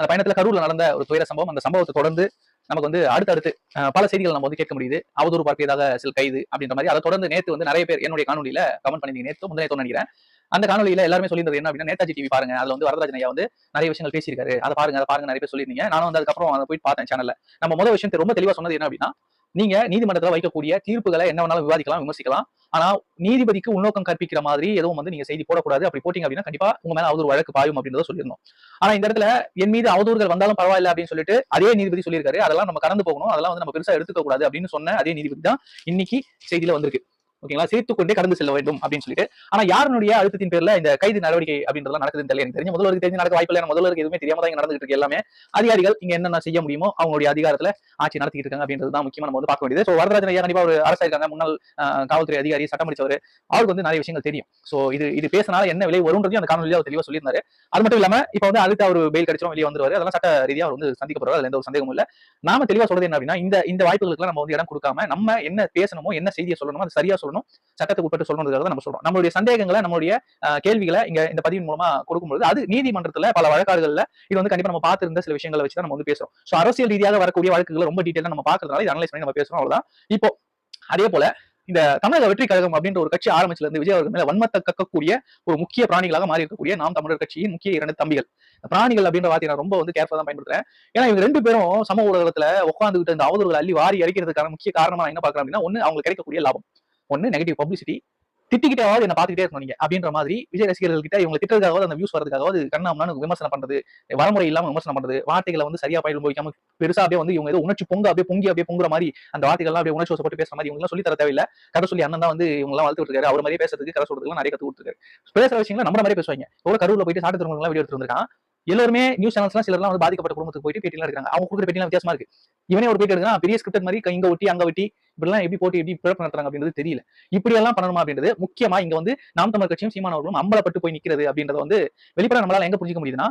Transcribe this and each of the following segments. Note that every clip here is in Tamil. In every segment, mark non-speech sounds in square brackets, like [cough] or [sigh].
அந்த பயணத்துல கரூர்ல நடந்த ஒரு துயர சம்பவம் அந்த சம்பவத்தை தொடர்ந்து நமக்கு வந்து அடுத்தடுத்து பல செய்திகள் நம்ம வந்து கேட்க முடியுது. அவதூறு பார்ப்பியதாக சில கைது அப்படின்ற மாதிரி. அதை தொடர்ந்து நேத்து வந்து நிறைய பேர் என்னுடைய காணொலியில கமெண்ட் பண்ணிருந்தீங்க நேத்து முந்தினே நினைக்கிறேன். அந்த காணொலியில எல்லாருமே சொல்லியிருந்தது என்ன அப்படின்னா நேதாஜி டிவி பாருங்க. அதுல வந்து வரதராஜன் ஐயா வந்து நிறைய விஷயங்கள் பேசியிருக்காரு. அதை பாருங்க அதை பாருங்க நிறைய பேர் சொல்லியிருந்தீங்க. நானும் வந்து அதுக்கப்புறம் அதை போய் பார்த்தேன் சேனல்ல நம்ம முதல் விஷயத்தை ரொம்ப தெளிவா சொன்னது என்ன அப்படின்னா நீங்க நீதிமன்றத்துல வைக்கக்கூடிய தீர்ப்புகளை என்ன வேணாலும் விவாதிக்கலாம் விமர்சிக்கலாம். ஆனா நீதிபதிக்கு உள்நோக்கம் கற்பிக்கிற மாதிரி எதுவும் வந்து நீங்க செய்தி போடக்கூடாது. அப்படி போட்டீங்க அப்படின்னா கண்டிப்பா உங்க மேல அவதூறு வழக்கு பாயும் அப்படின்றத சொல்லியிருந்தோம் ஆனா இந்த இடத்துல என் மீது அவதூறுகள் வந்தாலும் பரவாயில்ல அப்படின்னு சொல்லிட்டு அதே நீதிபதி சொல்லியிருக்காரு. அதெல்லாம் நம்ம கடந்து போகணும். அதெல்லாம் வந்து நம்ம பெருசா எடுத்துக்க கூடாது அப்படின்னு சொன்ன அதே நீதிபதி தான் இன்னைக்கு செய்தியில வந்திருக்கு. ஓகேங்களா? சிரித்து கொண்டே கடந்து செல்ல வேண்டும் அப்படின்னு சொல்லிட்டு. ஆனா யாருடைய அழுத்தத்தின் பேர்ல இந்த கைது நடவடிக்கை அப்படின்றதெல்லாம் நடக்குதுன்னு தெரியல. எனக்கு தெரிஞ்ச முதல்வருக்கு தெரிஞ்சு நடக்க வாய்ப்பு இல்லை முதல்வருக்கு எதுவுமே தெரியாம தான் நடந்துட்டு இருக்கு எல்லாமே. அதிகாரிகள் இங்க என்னென்ன செய்ய முடியுமோ அவங்களுடைய அதிகாரத்துல ஆட்சி நடத்திட்டு இருக்காங்க அப்படின்றது தான் முக்கியமா நம்ம வந்து பார்க்க வேண்டியது. ஸோ வரதராஜன் ஐயா கண்டிப்பா ஒரு அரசா இருக்காங்க. முன்னாள் காவல்துறை அதிகாரி சட்டம் படிச்சவர் அவருக்கு வந்து நிறைய விஷயங்கள் தெரியும். சோ இது இது பேசினால என்ன விலை வரும்ன்றதையும் அந்த காணொலியில அவர் தெளிவா சொல்லியிருந்தாரு. அது மட்டும் இல்லாம இப்போ வந்து அடுத்து அவர் பெயில் கிடைச்சிரும் வெளியே வந்துருவாரு. அதெல்லாம் சட்ட ரீதியா அவர் வந்து சந்திக்கப்படுவார் அதுல எந்த ஒரு சந்தேகமும் இல்ல. நாம தெளிவா சொல்றது என்ன அப்படின்னா இந்த இந்த வாய்ப்புகளுக்கு நம்ம வந்து இடம் கொடுக்காம நம்ம என்ன பேசணுமோ என்ன செய்தியை சொல்லணுமோ அது சரியா சொல்லணும் சொல்லணும். சட்டத்துக்கு உட்பட்டு சொல்லணுன்றதுக்காக நம்ம சொல்றோம். நம்மளுடைய சந்தேகங்களை நம்மளுடைய கேள்விகளை இங்க இந்த பதிவின் மூலமா கொடுக்கும்போது அது நீதிமன்றத்துல பல வழக்காடுகள்ல இது வந்து கண்டிப்பா நம்ம பார்த்திருந்த சில விஷயங்களை வச்சு நம்ம வந்து பேசுறோம். சோ அரசியல் ரீதியாக வரக்கூடிய வழக்குகளை ரொம்ப டீட்டெயிலா நம்ம பாக்குறதுனால இது அனலைஸ் பண்ணி நம்ம பேசுறோம். அவ்வளவுதான். இப்போ அதே போல இந்த தமிழக வெற்றி கழகம் அப்படின்ற ஒரு கட்சி ஆரம்பிச்சுல இருந்து விஜய் அவர்கள் மேல வன்மத்தை கக்கக்கூடிய ஒரு முக்கிய பிராணிகளாக மாறி இருக்கக்கூடிய நாம் தமிழர் கட்சியின் முக்கிய இரண்டு தம்பிகள். பிராணிகள் அப்படின்ற வார்த்தையை நான் ரொம்ப வந்து கேர்ஃபுல்லா தான் பயன்படுத்துறேன். ஏன்னா இவங்க ரெண்டு பேரும் சம ஊடகத்துல உட்காந்துக்கிட்டு இந்த அவதூறுகள் அள்ளி வாரி அடிக்கிறதுக்கான முக்கிய காரணமா என்ன பாக்குறேன் அப்படின்னா ஒண்ணு அவங்களுக்கு கிடைக்கக்கூடிய லாபம். ஒண்ணு நெகட்டிவ் பப்ளிசிட்டி திட்டிக்கிட்டாவது என்ன பாத்துக்கிட்டே இருக்கணும் நீங்க அப்படின்ற மாதிரி விஜய் ரசிகர்கள் கிட்ட இவங்க திட்டத்துக்காவது அந்த வியூஸ் வரதுக்காக கண்ணாமனு விமர்சனம் பண்றது வரமுறை இல்லாம விமர்சனம் பண்றது வார்த்தைகளை வந்து சரியா பயிர் போய்க்காம பெருசா அப்படியே வந்து இவங்க ஏதோ உணர்ச்சி பொங்க அப்படியே பொங்கி அப்படியே பொங்குற மாதிரி அந்த வார்த்தைகள்லாம் அப்படியே உணர்ச்சி வசப்பட்டு பேசுற மாதிரி இவங்க சொல்லி தர தேவையில்ல. கதை சொல்லி அண்ணன் தான் வந்து இவங்க எல்லாம் வளர்த்து விட்டுருக்காரு அவர் மாதிரியே பேசுறதுக்கு கதை சொல்றதுக்கு நிறைய கத்து கொடுத்துருக்காரு. பேசுற விஷயங்களை நம்ம மாதிரி பேசுவாங்க. எவ்வளவு கருவில் போயிட்டு சாட்டு திருமணம் வீடியோ எடுத்து எல்லாருமே நியூஸ் சேனல்ஸ்லாம் சிலர்லாம் வந்து பாதிக்கப்பட்ட குடும்பத்துக்கு போயிட்டு பேட்டிலாம் எடுக்கிறாங்க. அவங்க கொடுக்குற பேட்டிலாம் வித்தியாசமா இருக்கு. இவனே ஒரு பேட்டி எடுக்கிறான் பெரிய ஸ்கிரிப்ட் மாதிரி இங்க ஒட்டி அங்க ஒட்டி இப்படிலாம் எப்படி போட்டு எப்படி பிறப்பு நடத்துறாங்க அப்படின்றது தெரியல. இப்படி எல்லாம் பண்ணணுமா அப்படின்றது முக்கியமா இங்க வந்து நாம் தமிழ் கட்சியும் சீமானவர்களும் அம்பலப்பட்டு போய் நிக்கிறது அப்படின்றத வந்து வெளிப்பட நம்மளால எங்க புரிஞ்சுக்க முடியுதுன்னா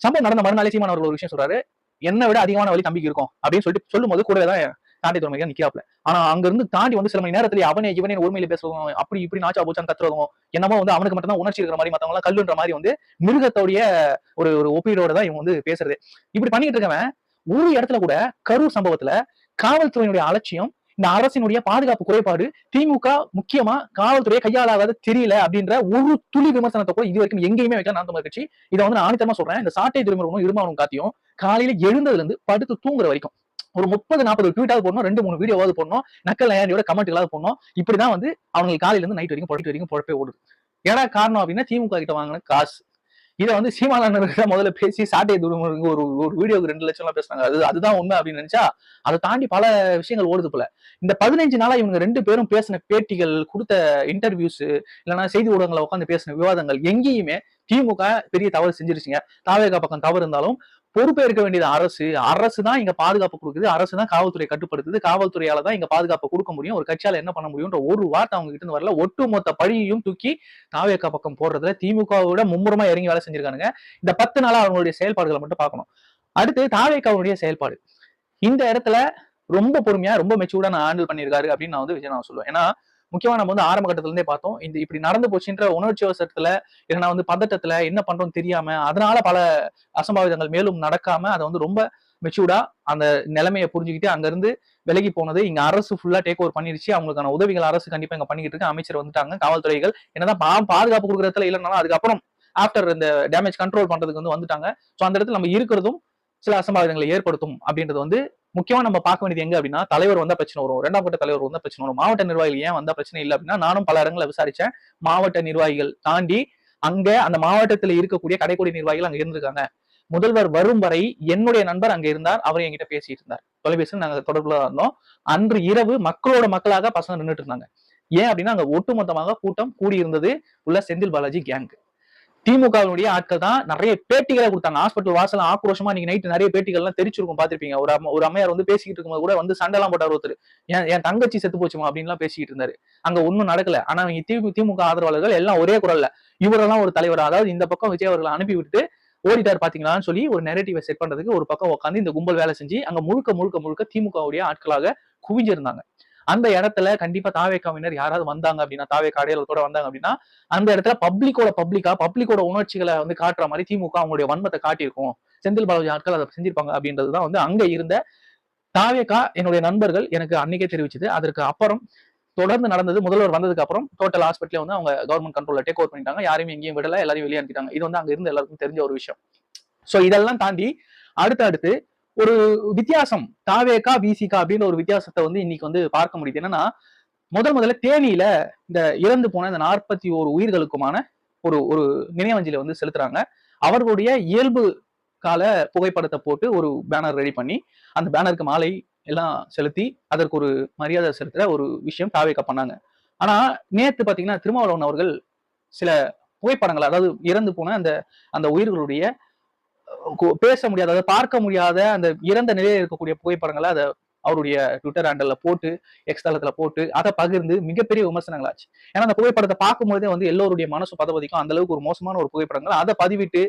சம்பவம் நடந்த மறுநாளே சீமானவர்கள் ஒரு விஷயம் சொல்றாரு என்ன விட அதிகமான வழி தம்பிக்கு இருக்கும் அப்படின்னு சொல்லிட்டு சொல்லும்போது கூடவே தான் தாண்டி துறைமையா நிக்கிறாப்ல ஆனா அங்க இருந்து தாண்டி வந்து சில மணி நேரத்துல அவனே இவனே உரிமையில பேசுவோம் அப்படி இப்படி நாச்சா போச்சான்னு கத்துறதும் என்னமோ வந்து அவனுக்கு மட்டும் தான் உணர்ச்சி இருக்கிற மாதிரி மத்தவங்க எல்லாம் கல்லுன்ற மாதிரி வந்து மிருகத்தோடைய ஒரு ஒரு ஒப்பீடோட தான் இவன் வந்து பேசுறது. இப்படி பண்ணிட்டு இருக்கவன் ஒரு இடத்துல கூட கரூர் சம்பவத்துல காவல்துறையினுடைய அலட்சியம் இந்த அரசினுடைய பாதுகாப்பு குறைபாடு திமுக முக்கியமா காவல்துறையை கையாளாத தெரியல அப்படின்ற ஒரு துளி விமர்சனத்தை கூட இது வரைக்கும் எங்கேயுமே வைக்கல. நான் தமிழ் கட்சி. இதை வந்து நான் ஆணித்தரமா சொல்றேன். இந்த சாட்டை துறைமுகமும் இருமாவும் காத்தியும் காலையில எழுந்ததுல இருந்து படுத்து தூங்குற வரைக்கும் ஒரு முப்பது நாற்பது ட்வீட்டாவது போடணும் ரெண்டு மூணு வீடியோவாவது போடணும் நக்கல் நயாண்டியோட கமெண்ட் போடணும். இப்படிதான் வந்து அவங்களுக்கு காலையில இருந்து நைட் வரைக்கும் பொழைட்டு வரைக்கும் பொழப்பே ஓடுது. ஏன்னா காரணம் அப்படின்னா திமுக கிட்ட வாங்கின காசு. இதை வந்து சீமானவர்கள் முதல்ல பேசி சாட்டை துருமுருங்க ஒரு ஒரு வீடியோக்கு ரெண்டு லட்சம் எல்லாம் பேசுறாங்க அது அதுதான் உண்மை அப்படின்னு நினைச்சா அதை தாண்டி பல விஷயங்கள் ஓடுது போல. இந்த பதினஞ்சு நாளா இவங்க ரெண்டு பேரும் பேசின பேட்டிகள் கொடுத்த இன்டர்வியூஸ் இல்லைன்னா செய்தி ஊடகங்களை உட்காந்து பேசின விவாதங்கள் எங்கேயுமே திமுக பெரிய தவறு செஞ்சிருச்சுங்க. தாவேகா பக்கம் தவறு இருந்தாலும் பொறுப்பேற்க வேண்டியது அரசு. அரசு தான் இங்க பாதுகாப்பு கொடுக்குது. அரசு தான் காவல்துறை கட்டுப்படுத்துது. காவல்துறையால தான் இங்க பாதுகாப்பு கொடுக்க முடியும். ஒரு கட்சியால என்ன பண்ண முடியும்ன்ற ஒரு வார்த்தை அவங்க கிட்ட இருந்து வரல. ஒட்டுமொத்த பழியையும் தூக்கி தாவேக்கா பக்கம் போடுறதுல திமுகவோட மும்முரமா இறங்கி வேலை செஞ்சிருக்கானுங்க. இந்த பத்து நாளா அவங்களுடைய செயல்பாடுகளை மட்டும் பார்க்கணும். அடுத்து தாவேக்காவுடைய செயல்பாடு. இந்த இடத்துல ரொம்ப பொறுமையா ரொம்ப மெச்சூர்டா நான் ஹேண்டில் பண்ணியிருக்காரு அப்படின்னு நான் வந்து விஜய் நான் சொல்லுவேன். ஏன்னா முக்கியமா நம்ம வந்து ஆரம்ப கட்டத்துல இருந்தே பார்த்தோம். இந்த இப்படி நடந்து போச்சுன்ற உணர்ச்சி அவசரத்துல இல்லைன்னா வந்து பதட்டத்துல என்ன பண்றோம்னு தெரியாம அதனால பல அசம்பாவிதங்கள் மேலும் நடக்காம அதை வந்து ரொம்ப மெச்சூர்டா அந்த நிலைமையை புரிஞ்சுக்கிட்டு அங்கேருந்து விலகி போனது. இங்க அரசு ஃபுல்லா டேக் ஓவர் பண்ணிருச்சு. அவங்களுக்கான உதவிகள் அரசு கண்டிப்பா இங்க பண்ணிக்கிட்டு இருக்கு. அமைச்சர் வந்துட்டாங்க. காவல்துறைகள் என்னதான் பா- பாதுகாப்பு கொடுக்குறதுல இல்லைனாலும் அதுக்கப்புறம் ஆஃப்டர் இந்த டேமேஜ் கண்ட்ரோல் பண்றதுக்கு வந்து வந்துட்டாங்க. ஸோ அந்த இடத்துல நம்ம இருக்கிறதும் சில அசம்பாவிதங்களை ஏற்படுத்தும் அப்படின்றது வந்து முக்கியமா நம்ம பார்க்க வேண்டியது எங்க அப்படின்னா தலைவர் வந்தா பிரச்சனை வரும். இரண்டாம் கட்ட தலைவர் வந்தா பிரச்சனை வரும். மாவட்ட நிர்வாகிகள் ஏன் வந்தா பிரச்சனை இல்லை அப்படின்னா நானும் பல இடங்களை விசாரிச்சேன். மாவட்ட நிர்வாகிகள் தாண்டி அங்க அந்த மாவட்டத்துல இருக்கக்கூடிய கடைக்குடி நிர்வாகிகள் அங்க இருந்திருக்காங்க. முதல்வர் வரும் வரை என்னுடைய நண்பர் அங்க இருந்தார். அவர் என்கிட்ட பேசிட்டு இருந்தார். தொலைபேசியில் நாங்க தொடர்புல இருந்தோம். அன்று இரவு மக்களோட மக்களாக பசங்க நின்றுட்டு இருந்தாங்க. ஏன் அப்படின்னா அங்க ஒட்டுமொத்தமாக கூட்டம் கூடி இருந்தது உள்ள செந்தில் பாலாஜி கேங்கு திமுகவினுடைய ஆட்கள் தான் நிறைய பேட்டிகளை கொடுத்தாங்க. ஹாஸ்பிட்டல் வாசல் ஆக்ரோஷமா நீங்க நைட்டு நிறைய பேட்டிகள்லாம் தெரிச்சிருக்கும் பாத்திருப்பீங்க ஒரு அம்மா ஒரு அம்மையார் வந்து பேசிக்கிட்டு இருக்கும்போது கூட வந்து சண்டைலாம் போட்டார் ஒருத்தர். என் என் தங்கச்சி செத்து போச்சுமா? அப்படின்லாம் பேசிக்கிட்டு இருந்தாரு. அங்க ஒண்ணும் நடக்கல. ஆனா அவங்க திமுக திமுக ஆதரவாளர்கள் எல்லாம் ஒரே குரல்ல இவரெல்லாம் ஒரு தலைவர்? அதாவது இந்த பக்கம் விஜய் அவர்களை அனுப்பி விட்டு ஓடிட்டார் பாத்தீங்களான்னு சொல்லி ஒரு நெரட்டிவை செட் பண்றதுக்கு ஒரு பக்கம் உட்காந்து இந்த கும்பல் வேலை செஞ்சு அங்க முழுக்க முழுக்க முழுக்க திமுகவுடைய ஆட்களாக குவிஞ்சிருந்தாங்க. அந்த இடத்துல கண்டிப்பா தாவேக்காவினர் யாராவது வந்தாங்க அப்படின்னா தாவேக்கா அடையாளத்தோட வந்தாங்க அப்படின்னா அந்த இடத்துல பப்ளிக்கோட பப்ளிக்கா பப்ளிக்கோட உணர்ச்சிகளை வந்து காட்டுற மாதிரி திமுக அவங்களுடைய வன்மத்தை காட்டியிருக்கும். செந்தில் பாலாஜி ஆட்கள் அதை செஞ்சிருப்பாங்க அப்படின்றது தான் வந்து அங்க இருந்த தாவேக்கா என்னுடைய நண்பர்கள் எனக்கு அன்னைக்கே தெரிவிச்சது. அதற்கு அப்புறம் தொடர்ந்து நடந்தது முதல்வர் வந்ததுக்கு அப்புறம் டோட்டல் ஹாஸ்பிட்டலே வந்து அவங்க கவர்மெண்ட் கண்ட்ரோல டேக் ஓவர் பண்ணிட்டாங்க. யாரையும் எங்கேயும் விடல எல்லாரையும் வெளியே அனுப்பிட்டாங்க. இது வந்து அங்க இருந்து எல்லாருக்கும் தெரிஞ்ச ஒரு விஷயம். சோ இதெல்லாம் தாண்டி அடுத்து அடுத்து ஒரு வித்தியாசம். தாவேக்கா விசிகா அப்படின்ற ஒரு வித்தியாசத்தை வந்து இன்னைக்கு வந்து பார்க்க முடியுது. என்னன்னா முதல் முதல்ல தேனியில இந்த இறந்து போன இந்த நாற்பத்தி ஓரு உயிர்களுக்குமான ஒரு ஒரு நினைவஞ்சலி வந்து செலுத்துறாங்க. அவர்களுடைய இயல்பு கால புகைப்படத்தை போட்டு ஒரு பேனர் ரெடி பண்ணி அந்த பேனருக்கு மாலை எல்லாம் செலுத்தி அதற்கு ஒரு மரியாதை செலுத்துற ஒரு விஷயம் தாவேக்கா பண்ணாங்க. ஆனா நேத்து பாத்தீங்கன்னா திருமாவளவன் அவர்கள் சில புகைப்படங்கள் அதாவது இறந்து போன அந்த அந்த உயிர்களுடைய பேச முடியாத அதை பார்க்க முடியாத அந்த இறந்த நிலையில் இருக்கக்கூடிய புகைப்படங்களை அதை அவருடைய ட்விட்டர் ஹேண்டல்ல போட்டு எக்ஸ்தலத்துல போட்டு அதை பகிர்ந்து மிகப்பெரிய விமர்சனங்கள் ஆச்சு ஏன்னா அந்த புகைப்படத்தை பார்க்கும்போதே வந்து எல்லோருடைய மனசு பதவதிக்கும் அந்த அளவுக்கு ஒரு மோசமான ஒரு புகைப்படங்கள். அதை பதிவிட்டு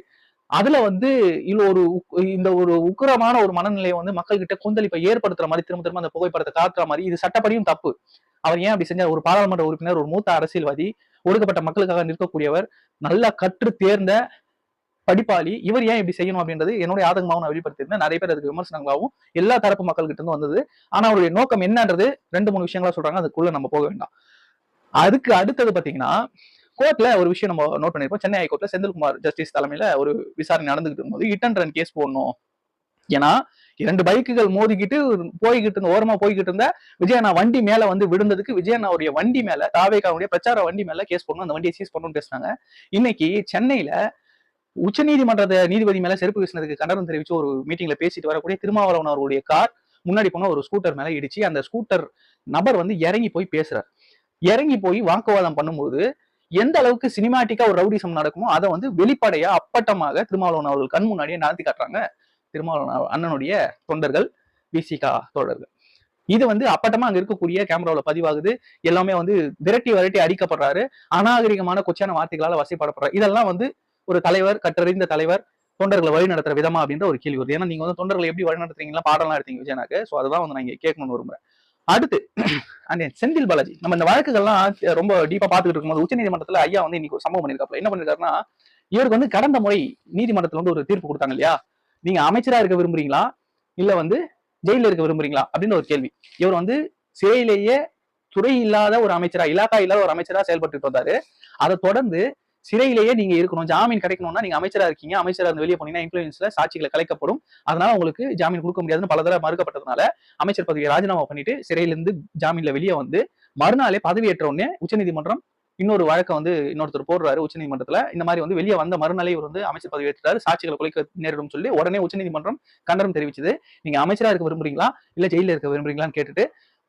அதுல வந்து இல்ல ஒரு உக்- இந்த ஒரு உக்கிரமான ஒரு மனநிலையை வந்து மக்கள்கிட்ட கொந்தளிப்பை ஏற்படுத்துற மாதிரி திரும்ப திரும்ப அந்த புகைப்படத்தை காத்துற மாதிரி இது சட்டப்படியும் தப்பு. அவர் ஏன் அப்படி செஞ்சார்? ஒரு பாராளுமன்ற உறுப்பினர் ஒரு மூத்த அரசியல்வாதி ஒடுக்கப்பட்ட மக்களுக்காக நிற்கக்கூடியவர் நல்லா கற்று தேர்ந்த படிப்பாளி இவர் ஏன் இப்படி செய்யணும் அப்படின்றது என்னுடைய ஆதங்கமாகவும் நான் வெளிப்படுத்தியிருந்தேன். நிறைய பேர் அதுக்கு விமர்சனங்களாகவும் எல்லா தரப்பு மக்கள்கிட்ட இருந்து வந்தது. ஆனா அவருடைய நோக்கம் என்னன்றது ரெண்டு மூணு விஷயங்களா சொல்றாங்க. அதுக்குள்ள நம்ம போக வேண்டாம். அதுக்கு அடுத்தது பாத்தீங்கன்னா கோர்ட்ல ஒரு விஷயம் நம்ம நோட் பண்ணிருப்போம் சென்னை ஹைகோர்ட்ல செந்தில்குமார் ஜஸ்டிஸ் தலைமையில ஒரு விசாரணை நடந்துகிட்டு இருக்கும்போது இட் அண்ட் ரன் கேஸ் போடணும். ஏன்னா இரண்டு பைக்குகள் மோதிக்கிட்டு போய்கிட்டு இருந்த ஓரமா போய்கிட்டு இருந்த விஜயண்ணா வண்டி மேல வந்து விழுந்ததுக்கு விஜயண்ணாவுடைய வண்டி மேல தாவேகாவுடைய பிரச்சார வண்டி மேல கேஸ் போடணும். அந்த வண்டியை சீஸ் பண்ணணும்னு பேசினாங்க. இன்னைக்கு சென்னையில உச்சநீதிமன்ற நீதிபதி மேல செருப்பு வீசினதுக்கு கண்டனம் தெரிவிச்சு ஒரு மீட்டிங்ல பேசிட்டு வரக்கூடிய திருமாவளவன் அவருடைய கார் முன்னாடி போன ஒரு ஸ்கூட்டர் மேல இடிச்சு அந்த ஸ்கூட்டர் நபர் வந்து இறங்கி போய் பேசுறார். இறங்கி போய் வாக்குவாதம் பண்ணும்போது எந்த அளவுக்கு சினிமாட்டிக்கா ஒரு ரவுடிசம் நடக்குமோ அதை வந்து வெளிப்படையா அப்பட்டமாக திருமாவளவன் அவர்கள் கண் முன்னாடியே நடத்தி காட்டுறாங்க. திருமாவளவன் அண்ணனுடைய தொண்டர்கள் விசிகா தோழர்கள் இது வந்து அப்பட்டமா அங்க இருக்கக்கூடிய கேமராவுல பதிவாகுது. எல்லாமே வந்து விரட்டி விரட்டி அடிக்கப்படுறாரு. அநாகரிகமான கொச்சான வார்த்தைகளால வசைப்படப்படுறாரு. இதெல்லாம் வந்து ஒரு தலைவர் கற்றறிந்த தலைவர் தொண்டர்களை வழி நடத்துற விதமா அப்படின்ற ஒரு கேள்வி வருது. ஏன்னா நீங்க வந்து தொண்டர்களை எப்படி வழி நடத்துறீங்களா பாடலாம் எடுத்தீங்க விஜயனாக்கு. சோ அதுதான் வந்து நான் இங்க கேட்கணும்னு விரும்புறேன். அடுத்து [clears throat] அண்ட் செந்தில் பாலாஜி. நம்ம இந்த வழக்குகள்லாம் ரொம்ப டீப்பா பாத்துக்கிட்டு இருக்கும்போது உச்சநீதிமன்றத்துல ஐயா வந்து இன்னைக்கு ஒரு சம்பவம் பண்ணிருக்காப்ல என்ன பண்ணிருக்காருன்னா இவருக்கு வந்து கடந்த முறை நீதிமன்றத்துல வந்து ஒரு தீர்ப்பு கொடுத்தாங்க இல்லையா? நீங்க அமைச்சரா இருக்க விரும்புறீங்களா? இல்ல வந்து ஜெயில இருக்க விரும்புறீங்களா? அப்படின்னு ஒரு கேள்வி. இவர் வந்து சிறையிலேயே துறை இல்லாத ஒரு அமைச்சரா இலாக்கா இல்லாத ஒரு அமைச்சரா செயல்பட்டு வந்தாரு. அதை தொடர்ந்து சிறையிலேயே நீங்க இருக்கணும். ஜாமீன் கிடைக்கணும்னா நீங்க அமைச்சரா இருக்கீங்க. அமைச்சரா இருந்து வெளியே போனீங்கன்னா இன்ஃபுளுன்ஸ்ல சாட்சிகளை கலைக்கப்படும். அதனால உங்களுக்கு ஜாமீன் கொடுக்க முடியாதுன்னு பல தடவை மறுக்கப்பட்டதுனால அமைச்சர் பதவியை ராஜினாமா பண்ணிட்டு சிறையிலிருந்து ஜாமீன்ல வெளியே வந்து மறுநாளே பதவியேற்ற உடனே உச்சநீதிமன்றம் இன்னொரு வழக்கை வந்து இன்னொருத்தர் போடுறாரு உச்சநீதிமன்றத்துல. இந்த மாதிரி வந்து வெளியே வந்த மறுநாளே இவர் வந்து அமைச்சர் பதவி ஏற்றுறாரு சாட்சிகளை குலைக்க நேரிடும் சொல்லி உடனே உச்சநீதிமன்றம் கண்டனம் தெரிவிச்சது. நீங்க அமைச்சரா இருக்க விரும்புறீங்களா? இல்ல ஜெயில இருக்க விரும்புறீங்களான்னு கேட்டுட்டு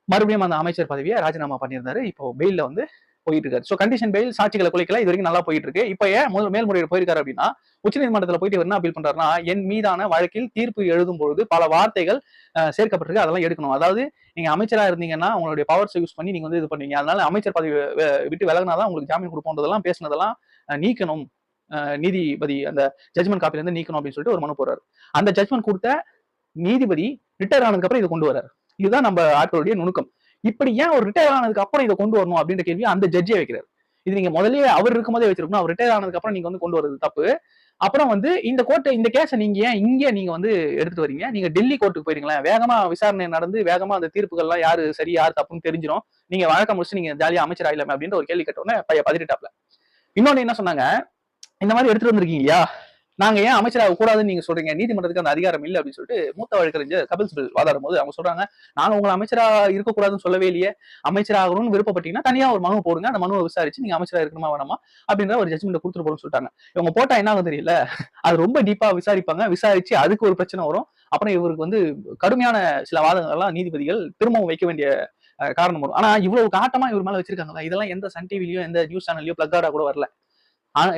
மறுபடியும் அந்த அமைச்சர் பதவியை ராஜினாமா பண்ணியிருந்தாரு. இப்போ பெயில வந்து போயிட்டு இருக்காரு ஸோ கண்டிஷன் பெயில் சாட்சிகளை குலைக்கல. இது வரைக்கும் நல்லா போயிட்டு இருக்கு இப்போ ஏன் முதல் மேல்முறையீடு போயிருக்காரு அப்படின்னா உச்சநீதிமன்றத்தில் போயிட்டு என்ன அப்பீல் பண்றாருன்னா என் மீதான வழக்கில் தீர்ப்பு எழுதும் பொழுது பல வார்த்தைகள் அஹ், சேர்க்கப்பட்டிருக்கு. அதெல்லாம் எடுக்கணும். அதாவது நீங்க அமைச்சரா இருந்தீங்கன்னா உங்களுடைய பவர்ஸ் யூஸ் பண்ணி நீங்க வந்து இது பண்ணுவீங்க அதனால அமைச்சர் பதவி விட்டு விலகினாதான் உங்களுக்கு ஜாமீன் கொடுப்போன்றதெல்லாம் பேசினதெல்லாம் நீக்கணும். நீதிபதி அந்த ஜட்மெண்ட் காப்பில இருந்து நீக்கணும் அப்படின்னு சொல்லிட்டு ஒரு மனு போறாரு அந்த ஜட்மெண்ட் கொடுத்த நீதிபதி ரிட்டையர் ஆனதுக்கு அப்புறம் இது கொண்டு வராரு இதுதான் நம்ம ஆட்களுடைய நுணுக்கம். இப்படி ஏன் ஒரு ரிட்டையர் ஆனதுக்கு அப்புறம் இதை கொண்டு வரணும் அப்படின்ற கேள்வி அந்த ஜட்ஜே வைக்கிறார். இது நீங்க முதல்லயே அவர் இருக்கும்போதே வச்சிருக்கணும். அவர் ரிட்டையர் ஆனதுக்கு அப்புறம் நீங்க வந்து கொண்டு வரது தப்பு. அப்புறம் வந்து இந்த கோர்ட்டை இந்த கேஸை நீங்க ஏன் இங்கே நீங்க வந்து எடுத்துட்டு வரீங்க? நீங்க டெல்லி கோர்ட்டுக்கு போயிருங்களேன். வேகமா விசாரணை நடந்து வேகமா அந்த தீர்ப்புகள்லாம் யாரு சரி யார் தப்புன்னு தெரிஞ்சிடும் நீங்க வழக்கம் முடிச்சு நீங்க ஜாலியா அமைச்சர் ஆகலாமே அப்படின்ற ஒரு கேள்வி கேட்டோன்னே பைய பதினெட்டாப்ல இன்னொன்னு என்ன சொன்னாங்க? இந்த மாதிரி எடுத்துட்டு வந்திருக்கீங்க இல்லையா? நாங்க ஏன் அமைச்சராக கூடாதுன்னு நீங்க சொல்றீங்க? நீதிமன்றத்துக்கு அந்த அதிகாரம் இல்லை அப்படின்னு சொல்லிட்டு மூத்த வழக்கறிஞர் கபில் சிபில் வாதாடும் போது அவங்க சொல்றாங்க நாங்க உங்களை அமைச்சராக இருக்கக்கூடாதுன்னு சொல்லவே இல்லையே. அமைச்சராகணும்னு விருப்பப்பட்டீங்கன்னா தனியா ஒரு மனு போடுங்க. அந்த மனுவை விசாரிச்சு நீங்க அமைச்சராக இருக்கணுமா வேணாமா? அப்படின்ற ஒரு ஜட்மெண்ட் கொடுத்துட்டு போறோம்னு சொல்லிட்டாங்க. இவங்க போட்டா என்ன ஆகும் தெரியல. அது ரொம்ப டீப்பா விசாரிப்பாங்க. விசாரிச்சு அதுக்கு ஒரு பிரச்சனை வரும். அப்புறம் இவருக்கு வந்து கடுமையான சில வாதங்கள்லாம் நீதிபதிகள் திரும்பவும் வைக்க வேண்டிய காரணம் வரும். ஆனா இவ்வளவு காட்டமா இவர் மேல வச்சிருக்காங்களா இதெல்லாம் எந்த சன் டிவிலயோ எந்த நியூஸ் சேனல்லயோ பிளக் கூட வரல.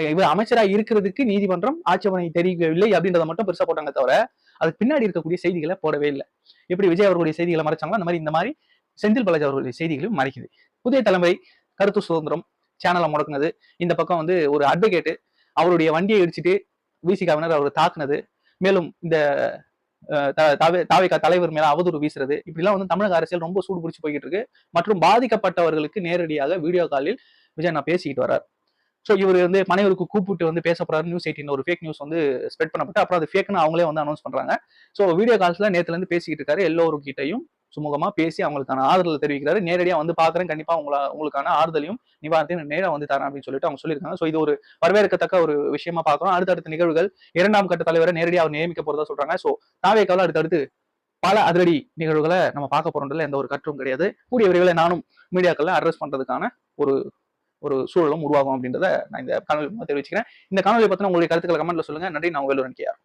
இவர் அமைச்சரா இருக்கிறதுக்கு நீதிமன்றம் ஆட்சேபனை தெரிவிக்கவில்லை அப்படின்றத மட்டும் பெருசா போட்டாங்க தவிர அதுக்கு பின்னாடி இருக்கக்கூடிய செய்திகளை போடவே இல்லை. எப்படி விஜய் அவர்களுடைய செய்திகளை மறைச்சாங்களோ அந்த மாதிரி இந்த மாதிரி செந்தில் பாலாஜி அவர்களுடைய செய்திகளையும் மறைக்குது. புதிய தலைமுறை கருத்து சுதந்திரம் சேனலை முடக்குனது. இந்த பக்கம் வந்து ஒரு அட்வொகேட்டு அவருடைய வண்டியை இடிச்சிட்டு விசிகாவினர் அவர் தாக்குனது. மேலும் இந்த அஹ், தலைவர் மேல அவதூறு வீசுறது. இப்படிலாம் வந்து தமிழக அரசியல் ரொம்ப சூடு பிடிச்சி போய்கிட்டு இருக்கு. மற்றும் பாதிக்கப்பட்டவர்களுக்கு நேரடியாக வீடியோ காலில் விஜய் நான் பேசிக்கிட்டு வர்றார். ஸோ இவர் வந்து மனைவருக்கு கூப்பிட்டு வந்து பேச போறாரு. நியூஸ் எயிட்டின் ஒரு ஃபேக் நியூஸ் வந்து ஸ்ப்ரெட் பண்ணப்பட்டு அப்புறம் அது ஃபேக்னு அவங்களே வந்து அனௌன்ஸ் பண்றாங்க. ஸோ வீடியோ கால்ஸ்ல நேத்துல இருந்து பேசிக்கிட்டு இருக்காரு. எல்லோருக்கிட்டையும் சுமூகமா பேசி அவங்களுக்கான ஆறுதல் தெரிவிக்கிறாரு. நேரடியா வந்து பாக்குறேன். கண்டிப்பா உங்கள உங்களுக்கான ஆறுதலையும் நிவாரணத்தையும் நேரா வந்து தரேன் அப்படின்னு சொல்லிட்டு அவங்க சொல்லியிருக்காங்க. ஸோ இது ஒரு வரவேற்கத்தக்க ஒரு விஷயமா பாக்கிறோம். அடுத்தடுத்த நிகழ்வுகள் இரண்டாம் கட்ட தலைவரை நேரடியாக அவர் நியமிக்க போறதா சொல்றாங்க. ஸோ தாவேக்காவில் அடுத்தடுத்து பல அதிரடி நிகழ்வுகளை நம்ம பார்க்க போறோம்ல எந்த ஒரு கற்றும் கிடையாது. கூடிய விரைவில் நானும் மீடியாக்கள்ல அட்ரஸ் பண்றதுக்கான ஒரு ஒரு சூழலும் உருவாகும் அப்படின்றத நான் இந்த காணொலி மூலமா தெரிவிச்சுக்கிறேன். இந்த காணொலி பத்தின உங்களுடைய கருத்துக்களை கமெண்ட்ல சொல்லுங்க. நன்றி. நான் வேலூரன் கேஆர்